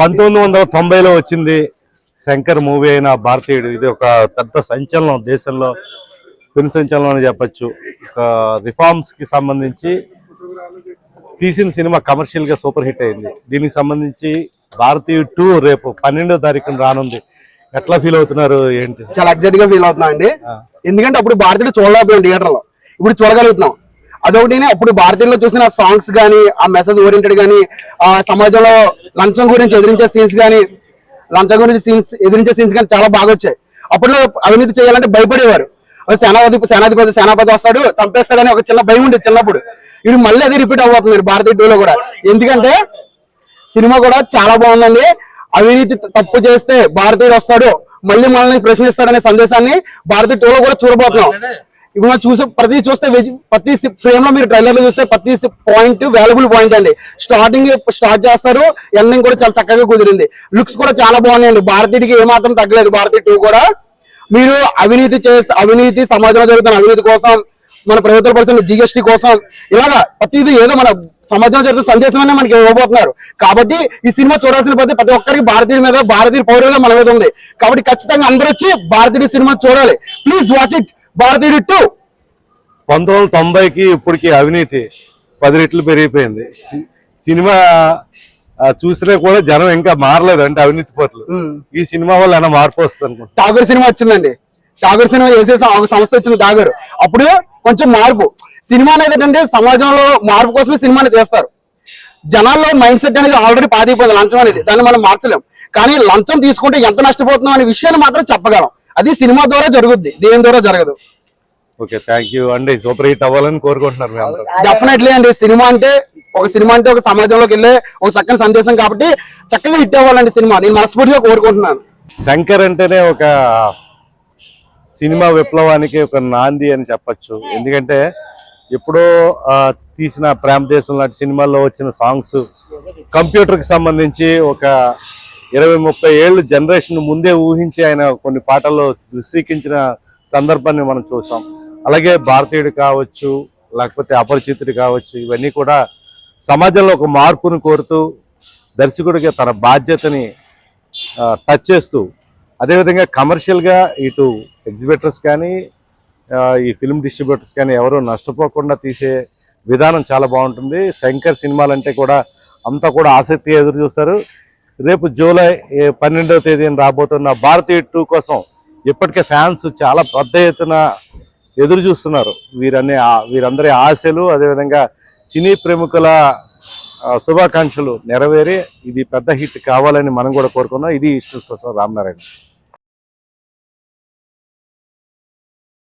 పంతొమ్మిది వందల తొంభైలో వచ్చింది శంకర్ మూవీ అయిన భారతీయుడు. ఇది ఒక పెద్ద సంచలనం దేశంలో పెను సంచలనం అని చెప్పచ్చు. ఒక రిఫార్మ్స్కి సంబంధించి తీసిన సినిమా కమర్షియల్గా సూపర్ హిట్ అయింది. దీనికి సంబంధించి భారతీయ టూ రేపు పన్నెండో తారీఖున రానుంది. ఎట్లా ఫీల్ అవుతున్నారు ఏంటి? చాలా ఎగ్జైట్గా ఫీల్ అవుతున్నాం అండి. ఎందుకంటే అప్పుడు భారతీయుడు చూడలేకపోయాం థియేటర్లో. ఇప్పుడు చూడగలుగుతున్నాం. అదొకటి అప్పుడు భారతీయుల్లో చూసిన సాంగ్స్ కానీ ఆ మెసేజ్ ఓరియంటెడ్ కానీ ఆ సమాజంలో లంచం గురించి ఎదిరించే సీన్స్ కానీ లంచం గురించి సీన్స్ ఎదిరించే సీన్స్ కానీ చాలా బాగా వచ్చాయి. అప్పట్లో అవినీతి చేయాలంటే భయపడేవారు. అది సేనాపతి సేనాధిపతి సేనాపతి వస్తాడు చంపేస్తాడని ఒక చిన్న భయం ఉండేది చిన్నప్పుడు. ఇది మళ్ళీ అది రిపీట్ అవ్వబోతుంది భారతీయ టూలో కూడా. ఎందుకంటే సినిమా కూడా చాలా బాగుందండి. అవినీతి తప్పు చేస్తే భారతీయుడు వస్తాడు మళ్ళీ మనల్ని ప్రశ్నిస్తాడనే సందేశాన్ని భారతీయ టూలో కూడా చూడబోతున్నాం. ఇప్పుడు మనం చూసే ప్రతి చూస్తే వెజ్- ప్రతి ఫ్రేమ్లో మీరు ట్రైలర్లో చూస్తే ప్రతి పాయింట్ వాల్యుబుల్ పాయింట్ అండి. స్టార్టింగ్ స్టార్ట్ చేస్తారు ఎండింగ్ కూడా చాలా చక్కగా కుదిరింది. లుక్స్ కూడా చాలా బాగున్నాయండి. భారతీయుడికి ఏమాత్రం తగ్గలేదు. భారతీయ టూ కూడా. మీరు అవినీతి చేస్తే అవినీతి సమాజంలో జరుగుతున్న అవినీతి కోసం మన ప్రభుత్వ పడుతున్న జిఎస్టీ కోసం ఇలాగా ప్రతిదీ ఏదో మన సమాజంలో జరుగుతున్న సందేశమనే మనకి ఇవ్వబోతున్నారు. కాబట్టి ఈ సినిమా చూడాల్సిన ప్రతి ప్రతి ఒక్కరికి భారతీయుల మీద భారతీయ పౌరుల మన మీద ఉంది. కాబట్టి ఖచ్చితంగా అందరూ వచ్చి భారతీయుడి సినిమా చూడాలి. Please watch it Bharateeyudu two పంతొమ్మిది వందల తొంభైకి ఇప్పటికి అవినీతి పది రెట్లు పెరిగిపోయింది. సినిమా చూసినా కూడా జనం ఇంకా మారలేదు అంటే అవినీతి పట్ల ఈ సినిమా వల్ల ఏమైనా మార్పు వస్తుంది అనుకుంటా టాగర్ సినిమా వచ్చిందండి. టాగర్ సినిమా వేసే సం- ఒక సంస్థ వచ్చింది టాగర్ అప్పుడు కొంచెం మార్పు. సినిమా అనేది ఏంటంటే సమాజంలో మార్పు కోసమే సినిమాని చేస్తారు జనాల్లో మైండ్ సెట్ అనేది ఆల్రెడీ పాతిపోయింది లంచం అనేది. దాన్ని మనం మార్చలేం. కానీ లంచం తీసుకుంటే ఎంత నష్టపోతున్నాం అనే విషయాన్ని మాత్రం చెప్పగలం. అది సినిమా ద్వారా జరుగుద్ది దేని ద్వారా జరగదు. ఓకే థ్యాంక్ యూ అండి సూపర్ హిట్ అవ్వాలని కోరుకుంటున్నారు డెఫినెట్లీ అండి సినిమా అంటే ఒక సినిమా అంటే ఒక సమాజంలోకి వెళ్ళే ఒక చక్కని సందేశం కాబట్టి చక్కగా హిట్ అవ్వాలండి సినిమా. నేను మనస్ఫూర్తిగా కోరుకుంటున్నాను. శంకర్ అంటేనే ఒక సినిమా విప్లవానికి ఒక నాంది అని చెప్పొచ్చు. ఎందుకంటే ఎప్పుడో తీసిన ప్రేమ దేశం లాంటి సినిమాల్లో వచ్చిన సాంగ్స్ కంప్యూటర్కి సంబంధించి ఒక ఇరవై ముప్పై ఏళ్ళు జనరేషన్ ముందే ఊహించి ఆయన కొన్ని పాటల్లో దృశ్యకించిన సందర్భాన్ని మనం చూసాం. అలాగే భారతీయుడు కావచ్చు లేకపోతే అపరిచితుడు కావచ్చు ఇవన్నీ కూడా సమాజంలో ఒక మార్పును కోరుతూ దర్శకుడిగా తన బాధ్యతని టచ్ చేస్తూ అదేవిధంగా కమర్షియల్గా ఇటు ఎగ్జిబిటర్స్ కానీ ఈ ఫిల్మ్ డిస్ట్రిబ్యూటర్స్ కానీ ఎవరు నష్టపోకుండా తీసే విధానం చాలా బాగుంటుంది. శంకర్ సినిమాలంటే కూడా అంతా కూడా ఆసక్తి ఎదురు చూస్తారు. రేపు జూలై పన్నెండవ తేదీన రాబోతున్న భారతీయ టూ కోసం ఇప్పటికే ఫ్యాన్స్ చాలా పెద్ద ఎత్తున ఎదురు చూస్తున్నారు. వీరన్ని వీరందరి ఆశలు అదేవిధంగా సినీ ప్రముఖుల శుభాకాంక్షలు నెరవేరి ఇది పెద్ద హిట్ కావాలని మనం కూడా కోరుకున్నాం. ఇది ఇష్యూస్ కోసం రామనారాయణ